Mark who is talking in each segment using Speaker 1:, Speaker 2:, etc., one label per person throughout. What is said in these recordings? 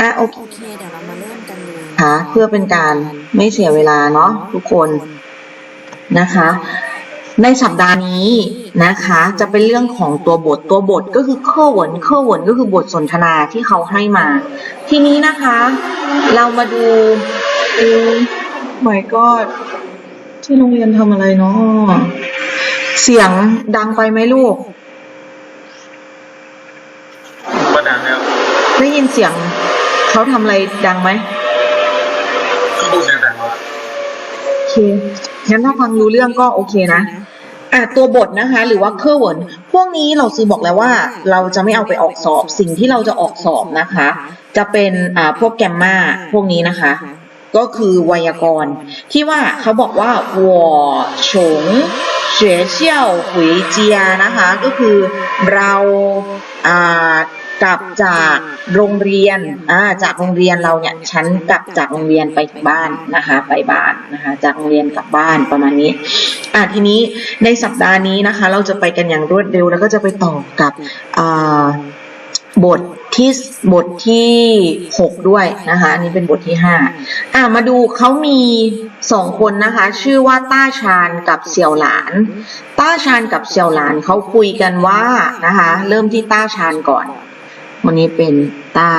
Speaker 1: อะโอเค
Speaker 2: โอเคเดี๋ยวเรามาเริ่มกันเลย
Speaker 1: ค่ะเพื่อเป็นการไม่เสียเวลาเนาะทุกคนนะคะ ในสัปดาห์นี้นะคะ จะเป็นเรื่องของตัวบทตัวบทก็คือเคอร์เวินเคอร์เวินก็คือบทสนทนาที่เขาให้มา ทีนี้นะคะ เรามาดูอืม my god ที่โรงเรียนทำอะไรเนาะเสียงดังไปไหมลูก
Speaker 3: ก็ดังแล้ว
Speaker 1: ได้ยินเสียง เขาทำอะไรดังไหม
Speaker 3: พูดเสียงดังมาก
Speaker 1: โอเค งั้นถ้าฟังรู้เรื่องก็โอเคนะ อะตัวบทนะคะ หรือว่าเครื่องร์นพวกนี้เราซื้อบอกแล้วว่า เราจะไม่เอาไปออกสอบ สิ่งที่เราจะออกสอบนะคะ จะเป็นอ่าพวกแกมมาพวกนี้นะคะ ก็คือไวยากรณ์ที่ว่าเขาบอกว่าวัวฉงเฉี่ยวหุยเจียนะคะ ก็คือเราอ่า กลับจากโรงเรียนอ่าจากโรงเรียนเราเนี่ยฉันกลับจากโรงเรียนไปบ้านนะคะ ไปบ้านนะคะ จากโรงเรียนกลับบ้านประมาณนี้อ่าทีนี้ในสัปดาห์นี้นะคะ เราจะไปกันอย่างรวดเร็ว แล้วก็จะไปต่อกับอ่าบทที่บทที่หกด้วยนะคะ อันนี้เป็นบทที่ห้าอ่ามาดูเขามีสองคนนะคะ ชื่อว่าต้าชาญกับเสี่ยวหลาน ต้าชาญกับเสี่ยวหลานเขาคุยกันว่านะคะ เริ่มที่ต้าชาญก่อน วันนี้เป็นต้า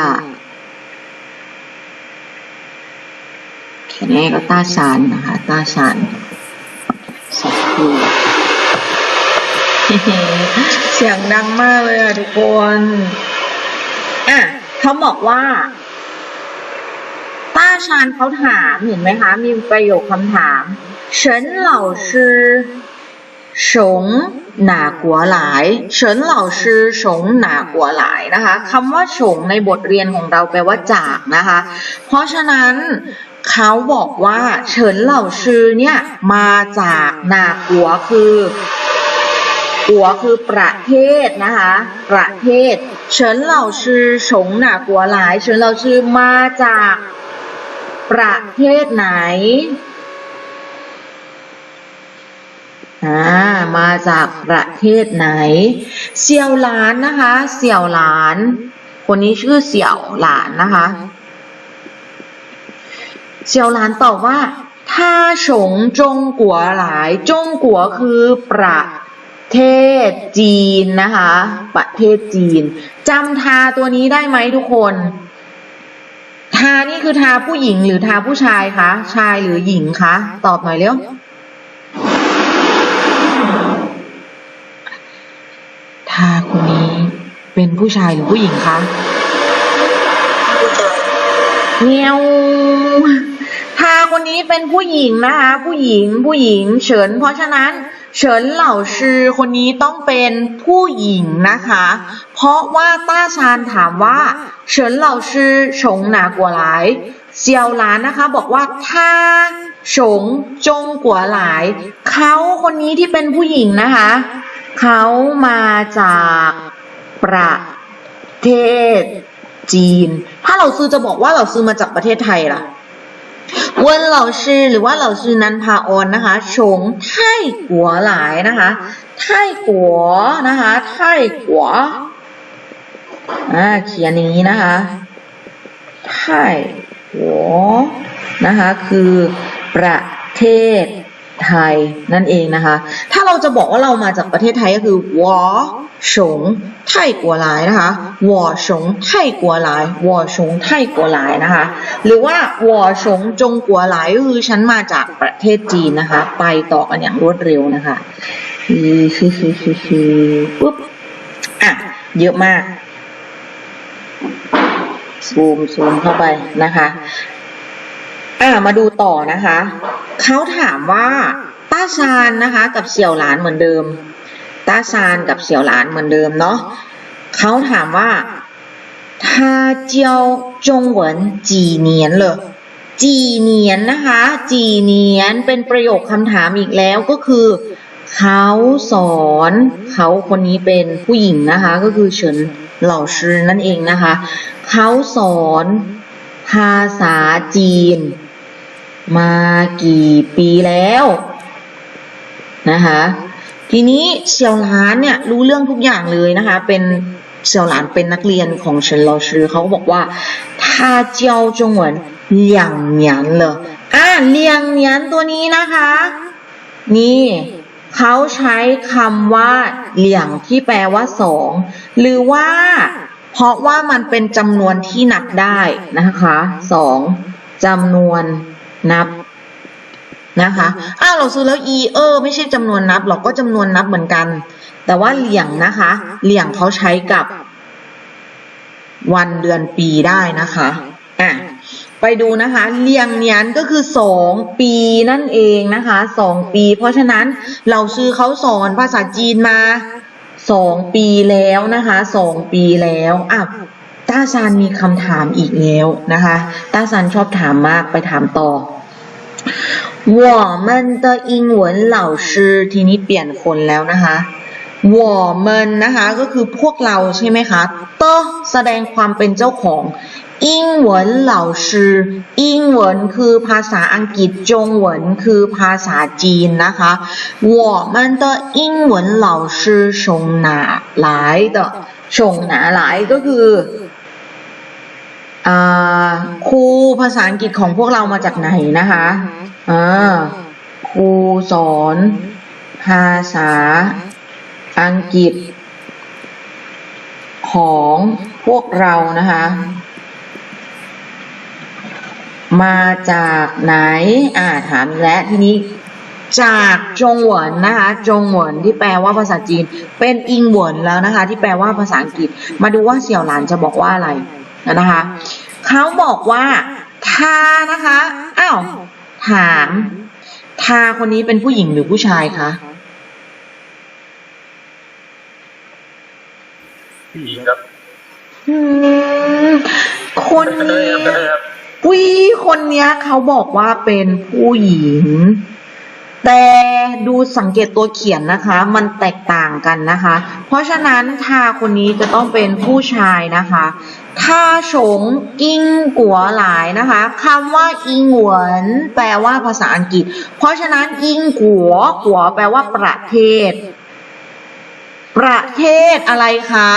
Speaker 1: แค่นี้ก็ต้าชาญนะคะ ต้าชาญสักครู่เสียงดังมากเลยอะทุกคนอะเขาบอกว่าต้าชานเขาถามเห็นไหมคะ มีประโยคคำถามเฉินเหล่าชื่อ สงหนากัวหลายเฉินเหล่าชื่อสงหนากัวหลายนะคะคำว่าสงในบทเรียนของเราแปลว่าจากนะคะ เพราะฉะนั้นเขาบอกว่าเฉินเหล่าชื่อเนี่ยมาจากหนากัวคือกัวคือประเทศนะคะ ประเทศ เฉินเหล่าชื่อสงหนากัวหลาย เฉินเหล่าชื่อมาจากประเทศไหน อ่ามาจากประเทศไหน เสี่ยวหลานนะคะ เสี่ยวหลาน คนนี้ชื่อเสี่ยวหลานนะคะ เสี่ยวหลานตอบว่าถ้าฉงจงกัวหลาย จงกัวคือประเทศจีนนะคะ ประเทศจีนจำทาตัวนี้ได้ไหมทุกคน ทานี่คือทาผู้หญิงหรือทาผู้ชายคะ ชายหรือหญิงคะ ตอบหน่อยเร็วาคนนี้ เป็นผู้ชายหรือผู้หญิงคะเงียวทาคนนี้เป็นผู้หญิงนะคะ ผู้หญิงผู้หญิง เฉิน เพราะฉะนั้น เฉินเหล่าชื่อคนนี้ต้องเป็นผู้หญิงนะคะ เพราะว่าต้าชานถามว่า เฉินเหล่าชื่อฉงหนากว่าหลายเซียวหลานนะคะ บอกว่าถ้าฉงจงกว่าหลาย เขาคนนี้ที่เป็นผู้หญิงนะคะ เขามาจากประเทศจีน ถ้าเราซื้อจะบอกว่าเราซื้อมาจากประเทศไทยล่ะเวินเหล่าชื่อหรือว่าเหล่าชื่อนันพาออนนะคะชงไท่กัวหลายนะคะ ไท่กัวนะคะ ไท่กัวอ่าเขียนอย่างนี้นะคะ ไท่กัวนะคะ คือประเทศ ไทยนั่นเองนะคะ ถ้าเราจะบอกว่าเรามาจากประเทศไทยก็คือวอฉงไท่กัวหลายนะคะวอฉงไท่กัวหลายวอฉงไท่กัวหลายนะคะ หรือว่าวอฉงจงกัวหลายก็คือฉันมาจากประเทศจีนนะคะ ไปต่อกันอย่างรวดเร็วนะคะคือคือคือคือปุ๊บอะเยอะมากซูมซูมเข้าไปนะคะ อ่ามาดูต่อนะคะ เขาถามว่าต้าชานนะคะ กับเสี่ยวหลานเหมือนเดิม ต้าชานกับเสี่ยวหลานเหมือนเดิมเนาะเขาถามว่า他教中文几年了จีเนียนนะคะจีเนียนเป็นประโยคคำถามอีกแล้วก็คือ เขาสอนเขาคนนี้เป็นผู้หญิงนะคะ ก็คือเฉินเหล่าชื่อนั่นเองนะคะ เขาสอนภาษาจีน มากี่ปีแล้วนะคะ ทีนี้เซียวหลานเนี่ยรู้เรื่องทุกอย่างเลยนะคะ เป็นเซียวหลานเป็นนักเรียนของเฉินลอชือเขาบอกว่าถ้าเจ้าจงเหวินเลียงเนียนเลยอ่าเลียงเนียนตัวนี้นะคะ นี่เขาใช้คำว่าเหลี่ยงที่แปลว่าสองหรือว่า เพราะว่ามันเป็นจำนวนที่หนักได้นะคะสองจำนวน นับนะคะอ้าวเราซื้อแล้ว e เออไม่ใช่จำนวนนับหรอกก็จำนวนนับเหมือนกัน แต่ว่าเหลี่ยงนะคะ เหลี่ยงเขาใช้กับ วันเดือนปีได้นะคะอะไปดูนะคะ เลียงเนียนก็คือสองปีนั่นเองนะคะสองปี เพราะฉะนั้นเราซื้อเขาสอนภาษาจีนมาสองปีแล้วนะคะสองปีแล้วอะ ต้าซานมีคำถามอีกแล้วนะคะต้าซานชอบถามมากไปถามต่อ我们的英文老师ทีนี้เปลี่ยนคนแล้วนะคะ我们นะคะก็คือพวกเราใช่ไหมคะเตอแสดงความเป็นเจ้าของ英文老师英文คือภาษาอังกฤษจงเหวินคือภาษาจีนนะคะ我们的英文老师从哪来的从哪来ก็คืออ่าค รูภาษาอังกฤษของพวกเรามาจากไหนนะคะอ่าครูสอนภาษาอังกฤษ ของพวกเรานะคะ มาจากไหน อ่าถามและทีนี้จากจงเหวินนะคะจงเหวินที่แปลว่าภาษาจีน เป็นอิงเหวินแล้วนะคะ ที่แปลว่าภาษาอังกฤษ มาดูว่าเสี่ยวหลานจะบอกว่าอะไร นะคะเขาบอกว่าทานะคะอ้าวถามทาคนนี้เป็นผู้หญิงหรือผู้ชายคะ
Speaker 3: ผู้หญิงครับ
Speaker 1: อืมคน
Speaker 3: ได้
Speaker 1: นี้
Speaker 3: ครับได้ครับ
Speaker 1: วิคนเนี้ยเขาบอกว่าเป็นผู้หญิง แต่ดูสังเกตตัวเขียนนะคะ มันแตกต่างกันนะคะ เพราะฉะนั้นทาคนนี้จะต้องเป็นผู้ชายนะคะท่าฉงอิงกัวหลายนะคะคำว่าอิงหวนแปลว่าภาษาอังกฤษ เพราะฉะนั้นอิงกัวกัวแปลว่าประเทศ ประเทศอะไรคะ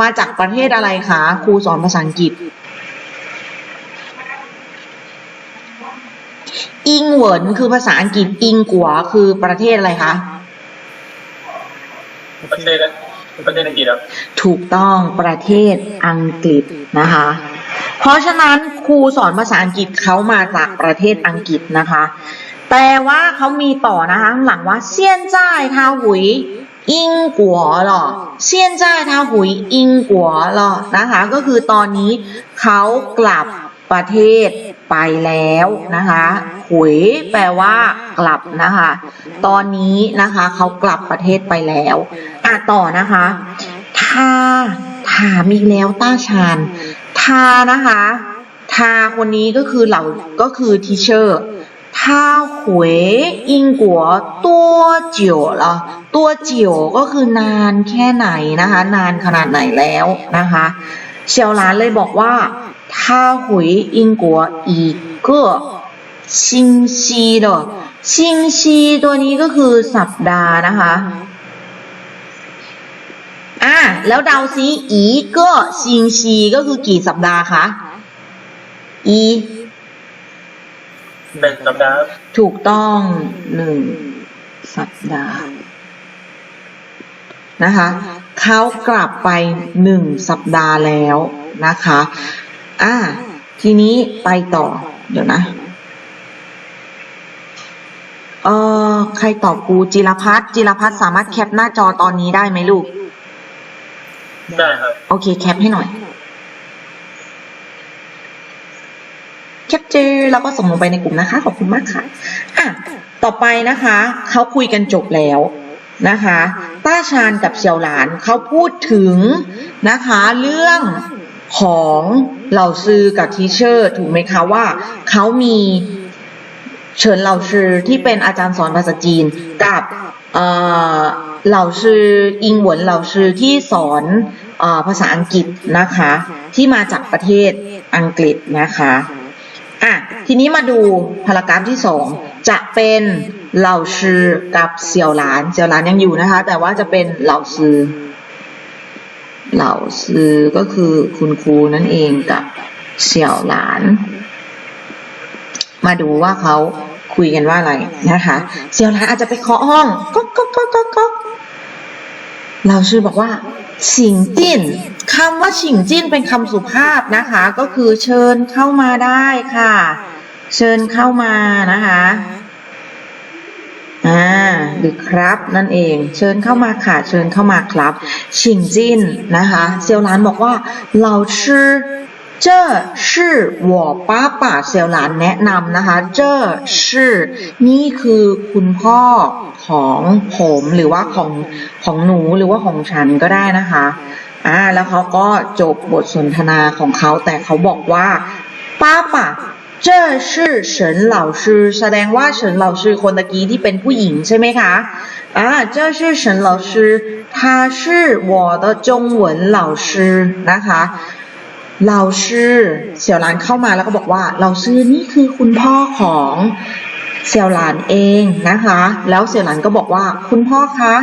Speaker 1: มาจากประเทศอะไรคะครูสอนภาษาอังกฤษ อิงเวิร์นคือภาษาอังกฤษอิงกัวคือประเทศอะไรคะ
Speaker 3: ประเทศประเทศอังกฤษครับ
Speaker 1: ถูกต้องประเทศอังกฤษนะคะ เพราะฉะนั้นครูสอนภาษาอังกฤษเขามาจากประเทศอังกฤษนะคะ แต่ว่าเขามีต่อนะคะหลังว่าเสี่ยนจ้ายทาหุยอิงกัวหรอเสี่ยนจ้ายทาหุยอิงกัวหรอนะคะ ก็คือตอนนี้เขากลับประเทศ ไปแล้วนะคะหวยแปลว่ากลับนะคะ ตอนนี้นะคะเขากลับประเทศไปแล้วอ่ะต่อนะคะทาถามอีกแล้วต้าชานทานะคะ ทาคนนี้ก็คือเราก็คือทีเชอร์他回英国多久了多久ก็คือนานแค่ไหนนะคะ นานขนาดไหนแล้วนะคะเชียวหลานเลยบอกว่า 他回英国一个星期了星期ตัวนี้ก็คือสัปดาห์นะคะ อ่ะแล้วเดาซิอีก็ซิงชีก็คือกี่สัปดาห์คะ อี
Speaker 3: หนึ่งสัปดาห์ครับ
Speaker 1: ถูกต้องหนึ่งสัปดาห์ นะคะ เขากลับไปหนึ่งสัปดาห์แล้วนะคะ อะทีนี้ไปต่อ เดี๋ยวนะเออใครตอบกูจิรพัฒน์จิรพัฒน์สามารถแคปหน้าจอตอนนี้ได้ไหมลูก
Speaker 3: ได้ครับ
Speaker 1: โอเค แคปให้หน่อย แคปเจอร์แล้วก็ส่งลงไปในกลุ่มนะคะ ขอบคุณมากค่ะ อะ ต่อไปนะคะ เขาคุยกันจบแล้วนะคะ ต้าชานกับเซียวหลานเขาพูดถึงนะคะ เรื่อง ของเหล่าซือกับทีเชอร์ถูกไหมคะว่าเขามีเฉินเหล่าซือที่เป็นอาจารย์สอนภาษาจีนกับเหล่าซืออิงหวนเหล่าซือที่สอนอภาษาอังกฤษนะคะ ที่มาจากประเทศอังกฤษนะคะอะทีนี้มาดูพารากราฟที่สองจะเป็นเหล่าชื่อกับเสี่ยวหลานเสี่ยวหลานยังอยู่นะคะ แต่ว่าจะเป็นเหล่าซือ เหล่าซือก็คือคุณครูนั่นเองกับเสี่ยวหลาน มาดูว่าเขาคุยกันว่าอะไรนะคะ เสี่ยวหลานอาจจะไปเคาะห้องก๊อกก๊อกก๊อกก๊อกก๊อกเราชื่อบอกว่าสิงจิ้นคำว่าสิงจิ้นเป็นคำสุภาพนะคะ ก็คือเชิญเข้ามาได้ค่ะ เชิญเข้ามานะคะ หรือครับนั่นเอง เชิญเข้ามาค่ะ เชิญเข้ามาครับชิงจินนะคะเซียวหลานบอกว่าเราชื่อ这是我爸爸เซียวหลานแนะนำนะคะ这是นี่คือคุณพ่อของผมหรือว่าของของหนูหรือว่าของฉันก็ได้นะคะอ่าแล้วเขาก็จบบทสนทนาของเขาแต่เขาบอกว่าป้าป่า 这是沈老师แสดงว่าเฉินเหล่าชื่อคนตะกี้ที่เป็นผู้หญิงใช่ไหมคะอ่า这是沈老师他是我的中文老师นะคะเหล่าชื่อเสี่ยวหลานเข้ามาแล้วก็บอกว่าเหล่าชื่อนี่คือคุณพ่อของเสี่ยวหลานเองนะคะ แล้วเสี่ยวหลานก็บอกว่า คุณพ่อคะ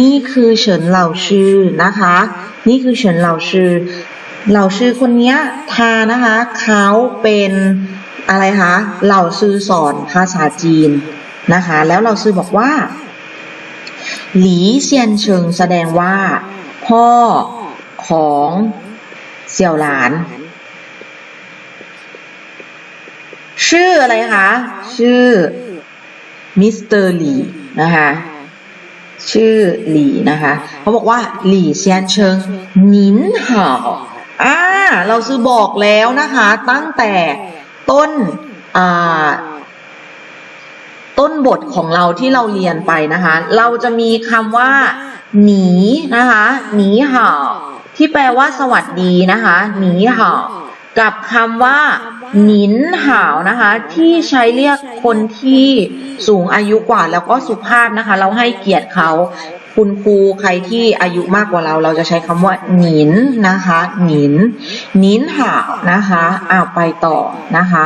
Speaker 1: นี่คือเฉินเหล่าชื่อนะคะ นี่คือเฉินเหล่าชื่อ เหล่าชื่อคนเนี้ยทานะคะเขาเป็น อะไรคะเหล่าชื่อสอนภาษาจีนนะคะ แล้วเหล่าชื่อบอกว่า หลีเซียนเชิงแสดงว่า พ่อของเสี่ยวหลาน ชื่ออะไรคะ ชื่อมิสเตอร์หลีนะคะชื่อหลีนะคะ เขาบอกว่าหลี่เซียนเชิงนินเห่าอ่าเราซื้อบอกแล้วนะคะ ตั้งแต่ ต้นต้นบทของเราที่เราเรียนไปนะคะ เราจะมีคำว่า หนีนะคะหนีห่าที่แปลว่าสวัสดีนะคะหนีห่ากับคำว่าหนินห่านะคะ ที่ใช้เรียกคนที่สูงอายุกว่าแล้วก็สุภาพนะคะ เราให้เกียรติเขา คุณครูใครที่อายุมากกว่าเรา เราจะใช้คำว่าหนินนะคะหนินหนินห่านะคะอ้าไปต่อนะคะ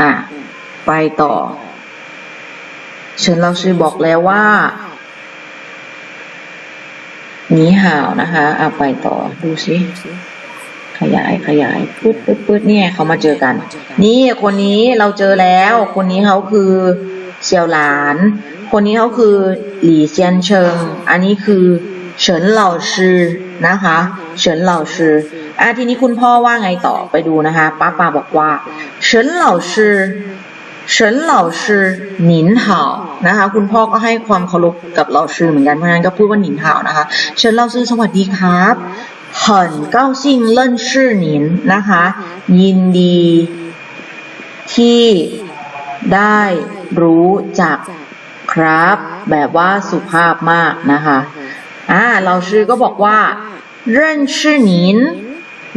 Speaker 1: อะไปต่อ เชิญเราชื่อบอกแล้วว่าหนีห่าวนะคะเอาไปต่อดูสิขยายขยายปืดปืดปืดเนี่ยเขามาเจอกัน นี่คนนี้เราเจอแล้ว คนนี้เขาคือเสี่ยวหลาน คนนี้เขาคือหลี่เซียนเชิง อันนี้คือเฉินเหล่าชือนะคะ เฉินเหล่าชืออะทีนี้คุณพ่อว่าไงต่อไปดูนะคะป้าป้าบอกว่า เฉินเหล่าชือเฉินเหล่าชือหนินห่านะคะ คุณพ่อก็ให้ความเคารพกับเหล่าชือเหมือนกันเพราะงั้นก็พูดว่าหนินห่านะคะ เฉินเหล่าชือสวัสดีครับ很高兴认识您นะคะ ยินดีที่ได้รู้จัก ครับ แบบว่าสุภาพมากนะคะอ่าเราชื่อก็บอกว่า认识您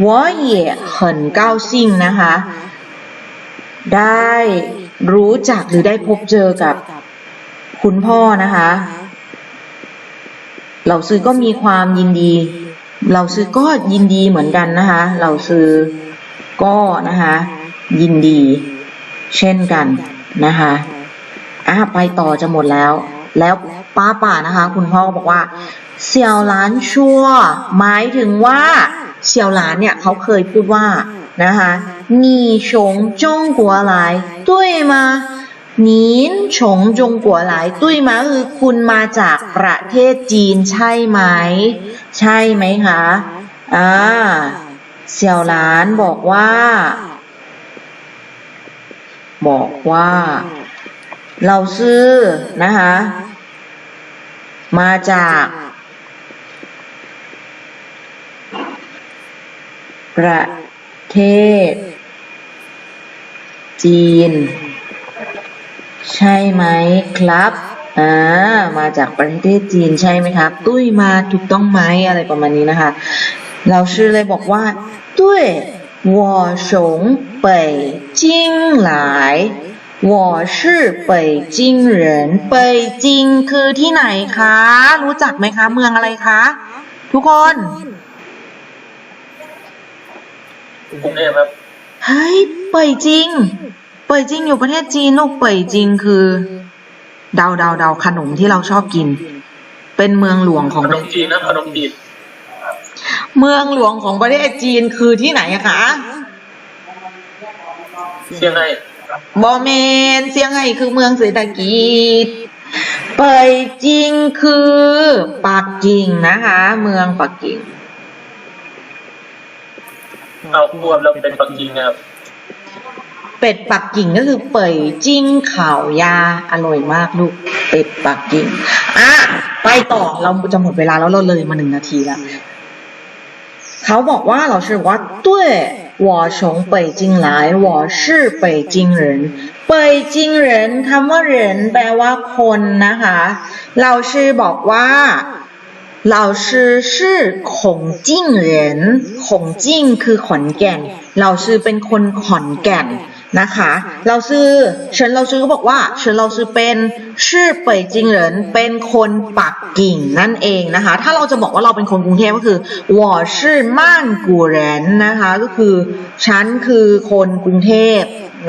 Speaker 1: 我也很高兴นะคะ ได้รู้จักหรือได้พบเจอกับคุณพ่อนะคะ เหล่าซื้อก็มีความยินดี เหล่าซื้อก็ยินดีเหมือนกันนะคะ เหล่าซื้อก็นะคะ ยินดี เช่นกันนะคะ อ่ะไปต่อจะหมดแล้ว แล้วป้าป่านะคะ คุณพ่อก็บอกว่า เสี่ยวหลานชัวหมายถึงว่า เสี่ยวหลานเนี่ยเขาเคยพูดว่านะคะ你从中国来对吗您从中国来对吗คือคุณมาจากประเทศจีนใช่ไหม ใช่ไหมคะอ่าเสี่ยวหลานบอกว่า บอกว่า เราซื้อนะคะ มาจาก ประเทศ จีน ใช่ไหมครับอ่ามาจากประเทศจีนใช่ไหมครับ ตุ้ยมาถูกต้องไหมอะไรประมาณนี้นะคะ เราชื่อเลยบอกว่า ตุ้ย我从北京来 我是北京人北京คือที่ไหนคะ รู้จักไหมคะ เมืองอะไรคะ ทุกคน
Speaker 3: กรุงเทพครับ
Speaker 1: เฮ้ย เป่ยจริง เป่ยจริงอยู่ประเทศจีนลูกเป่ยจริงคือ เดาเดาเดาขนมที่เราชอบกิน เป็นเมืองหลวงของ
Speaker 3: ขนมจีนนะขนมจีน
Speaker 1: เมืองหลวงของประเทศจีนคือที่ไหนอะคะ
Speaker 3: เชียงไฮ้
Speaker 1: บอเมนเซี่ยงไฮ้คือเมืองเศรษฐกิจเปยจิงคือปักกิ่งนะคะ เมืองปักกิ่ง
Speaker 3: เอาควบเราเป็นปักกิ่งนะครับ
Speaker 1: เป็ดปักกิ่งก็คือเปยจิ้งข่าวยาอร่อยมากลูก เป็ดปักกิ่งอะไปต่อเราจะหมดเวลาแล้วเราเลยมาหนึ่งนาทีแล้วเขาบอกว่าเราชื่อว่า对我从北京来我是北京人北京人คำว่าเหรินแปลว่าคนนะคะ เราชื่อบอกว่า เราชื่อชื่อขงจิ้งเหรินขงจิ้งคือขอนแก่น เราชื่อเป็นคนขอนแก่น นะคะ เราชื่อเฉินเราชื่อก็บอกว่าเฉินเราชื่อเป็นชื่อเป่ยจิงเหรินเป็นคนปักกิ่งนั่นเองนะคะ ถ้าเราจะบอกว่าเราเป็นคนกรุงเทพก็คือ我是曼谷人นะคะ ก็คือฉันคือคนกรุงเทพ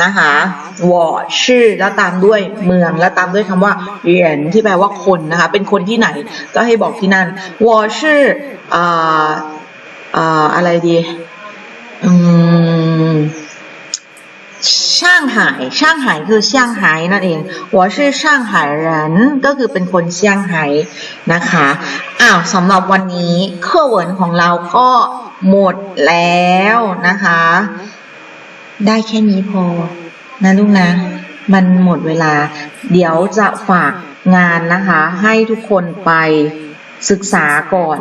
Speaker 1: นะคะ我是แล้วตามด้วยเมืองแล้วตามด้วยคำว่าเหรียญที่แปลว่าคนนะคะ เป็นคนที่ไหน ก็ให้บอกที่นั่น我是อ่าอ่าอะไรดีอืม ช่างหายช่างหายคือเซี่ยงไฮ้นั่นเอง我是上海人ก็คือเป็นคนเซี่ยงไฮ้นะคะอ้าวสำหรับวันนี้เคอเวินของเราก็หมดแล้วนะคะ ได้แค่นี้พอนะลูกนะ มันหมดเวลา เดี๋ยวจะฝากงานนะคะ ให้ทุกคนไปศึกษาก่อน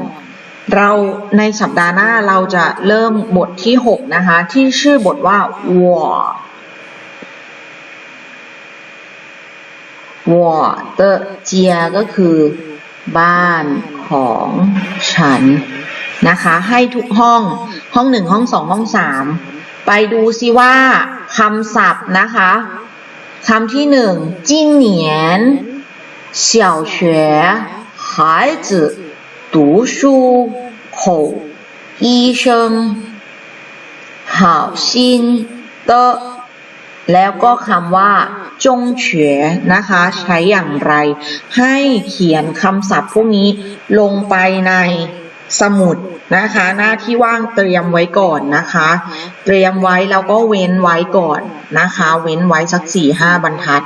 Speaker 1: เราในสัปดาห์หน้าเราจะเริ่มบทที่ 6 นะคะ ที่ชื่อบทว่าวัว 我我的家ก็คือ บ้านของฉันนะคะ ให้ทุกห้อง ห้องหนึ่งห้องสองห้องสามไปดูซิว่าคำศัพท์นะคะคำที่หนึ่งจิ้นเหนียน小学孩子读书口医生好心的 แล้วก็คำว่า จงเฉวนะคะ ใช้อย่างไร ให้เขียนคำศัพท์พวกนี้ลงไปในสมุดนะคะ หน้าที่ว่างเตรียมไว้ก่อนนะคะ เตรียมไว้แล้วก็เว้นไว้ก่อนนะคะ เว้นไว้สักสี่ห้าบรรทัด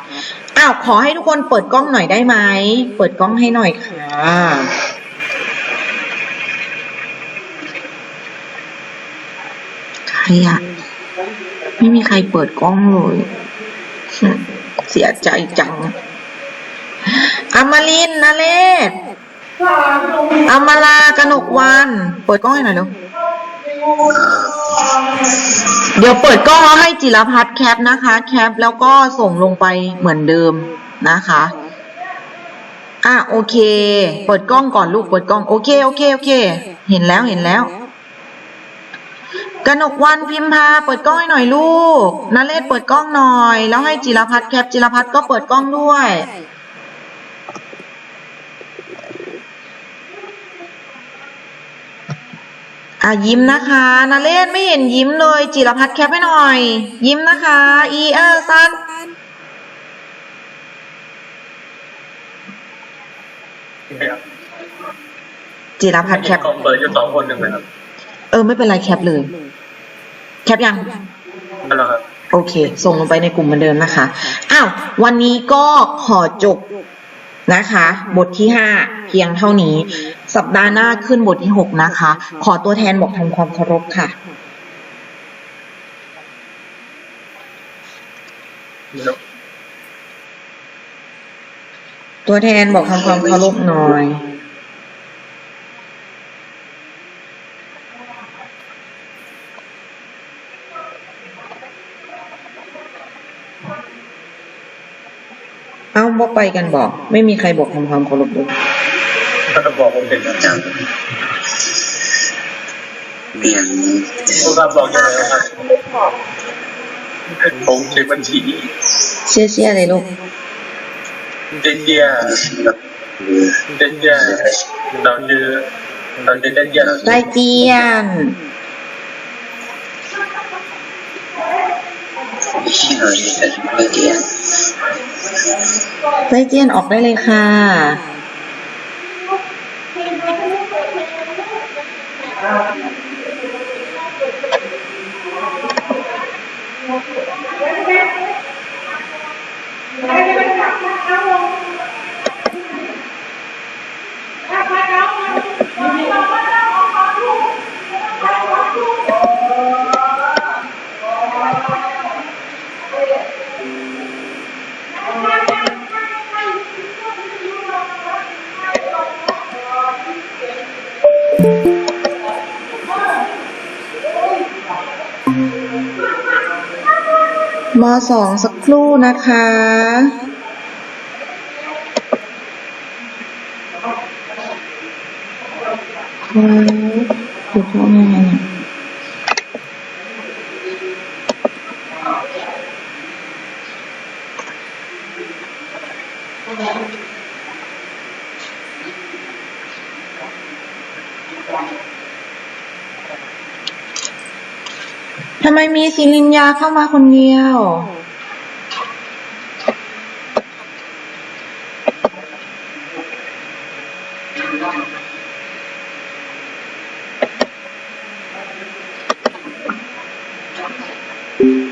Speaker 1: อ้าวขอให้ทุกคนเปิดกล้องหน่อยได้ไหมเปิดกล้องให้หน่อยค่ะใครอะ ไม่มีใครเปิดกล้องเลย เสียใจจังอมรินทร์นาเลศอมรากนกวันเปิดกล้องให้หน่อยเร็วเดี๋ยวเปิดกล้องแล้วให้จิรพัฒน์แคปนะคะ แคปแล้วก็ส่งลงไปเหมือนเดิมนะคะอะโอเค เปิดกล้องก่อนลูกเปิดกล้องโอเคโอเคโอเค เห็นแล้วเห็นแล้ว กนกวันพิมพาเปิดกล้องให้หน่อยลูกนเลศเปิดกล้องหน่อย แล้วให้จิรพัฒน์แคปจิรพัฒน์ก็เปิดกล้องด้วย อะยิ้มนะคะนเลศไม่เห็นยิ้มเลย จิรพัฒน์แคปให้หน่อย ยิ้มนะคะ อีเออซันจิรพัฒน์แคป
Speaker 3: กล่องเปิดอยู่สองคนหนึ่งนะครับ
Speaker 1: เออ ไม่เป็นไรแคปเลย แคปยัง
Speaker 3: นั่นแหละครับ
Speaker 1: โอเค ส่งลงไปในกลุ่มเหมือนเดิมนะคะ อ้าว วันนี้ก็ขอจบนะคะ บทที่ห้าเพียงเท่านี้ สัปดาห์หน้าขึ้นบทที่หกนะคะ ขอตัวแทนบอกทำความเคารพค่ะตัวแทนบอกทำความเคารพหน่อย เอ้าบอกไปกันบอก ไม่มีใครบอกทำความเคารพเลย
Speaker 3: บอกผมเป็นอาจารย์
Speaker 4: เรียน
Speaker 3: ผู้รับบอกยังไงครับผมเช็คบัญชี
Speaker 1: เชี่ยเชี่ยเลยลูก
Speaker 3: เจ๊เจียเจ๊เจียเราชื่อเราชื่อเจ๊เจียเรา
Speaker 1: ไส้เจียน
Speaker 4: ที่เราเรียนกันเมื่อกี้
Speaker 1: ไส้เจียนออกได้เลยค่ะ มสองสักครู่นะคะครับถูกต้องยังไงเนี่ ยทำไมมีศิลินยาเข้ามาคนเดียว
Speaker 5: Thank